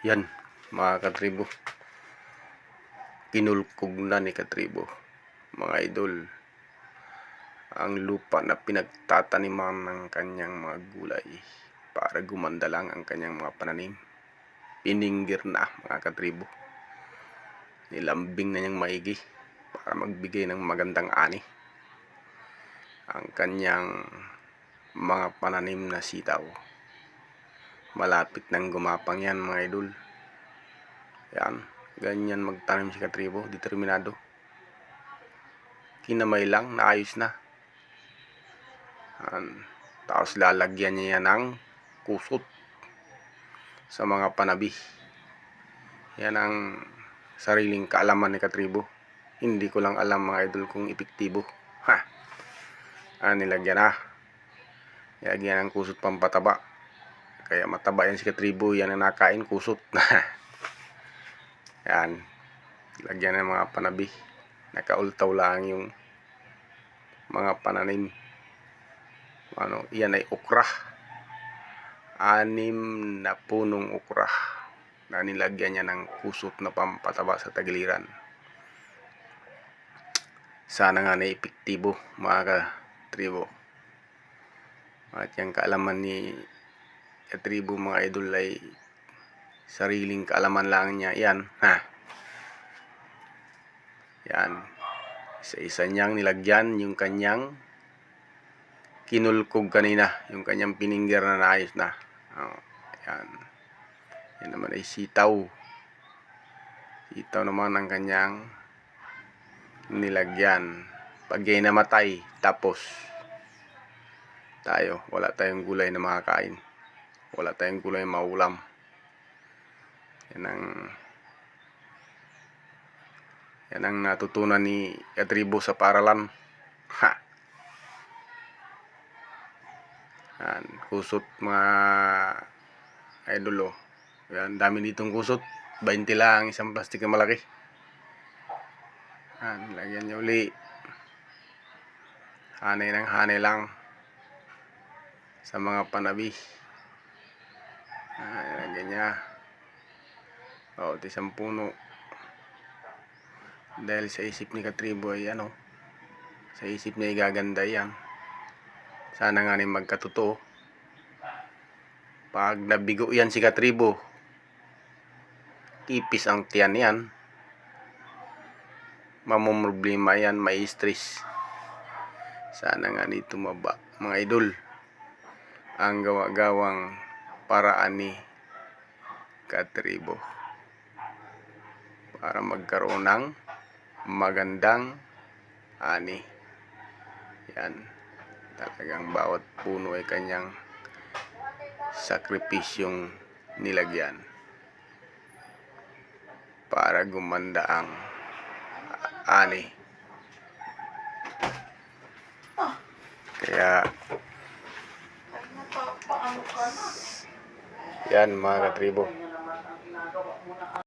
Yan, mga katribo. Kinulkog na ni katribo. Mga idol. Ang lupa na pinagtataniman ng kanyang mga gulay para gumanda lang ang kanyang mga pananim. Pininggir na mga katribo. Nilambing na niyang maigi para magbigay ng magandang ani. Ang kanyang mga pananim na sitaw. Malapit nang gumapang yan mga idol. Yan. Ganyan magtanim si Katribo. Determinado. Kinamay lang. Naayos na. Yan. Tapos lalagyan niya yan ng kusot sa mga panabi. Yan ang sariling kaalaman ni Katribo. Hindi ko lang alam mga idol kung epektibo. Ha! Ah, nilagyan na. Nilagyan ng kusot pampataba. Kaya mataba yan si Katribo. Yan ang nakain kusot. yan. Lagyan ng mga panabi. Nakaultaw lang yung mga pananim. Ano, yan ay okra. Anim na punong okra na nilagyan niya ng kusot na pampataba sa tagiliran. Sana nga na epektibo mga katribo. At yung kaalaman ni katribo mga idol ay sariling kaalaman lang niya. Yan, ha. Yan. Isa-isa niyang nilagyan yung kanyang kinulkog kanina. Yung kanyang piningger na naayos na. Oh, yan. Yan naman ay sitaw. Sitaw naman ang kanyang nilagyan. Pag namatay, tapos tayo, wala tayong gulay na makakain. Wala tayong gulay maulam. Yan ang yan ang natutunan ni Katribo sa paralan. Ha! Yan, kusot mga idolo. Yan, dami ditong kusot. 20 lang isang plastic na malaki. Yan, lagyan niyo uli. Hanay ng hanay lang sa mga panabi. Lagyan niya. O, isang puno. Dahil sa isip ni Katribo ay ano, sa isip niya igaganda yan. Sana nga ni magkatotoo. Pag nabigo yan si Katribo, tipis ang tiyan yan. Mamumroblema yan, may stress. Sana nga ni tumaba, mga idol. Ang gawa-gawang paraan ni Katribo. Para magkaroon ng magandang ani. Yan. Talagang bawat puno ay kanyang sakripisyong nilagyan para gumanda ang ani. Kaya yan mga katribo. una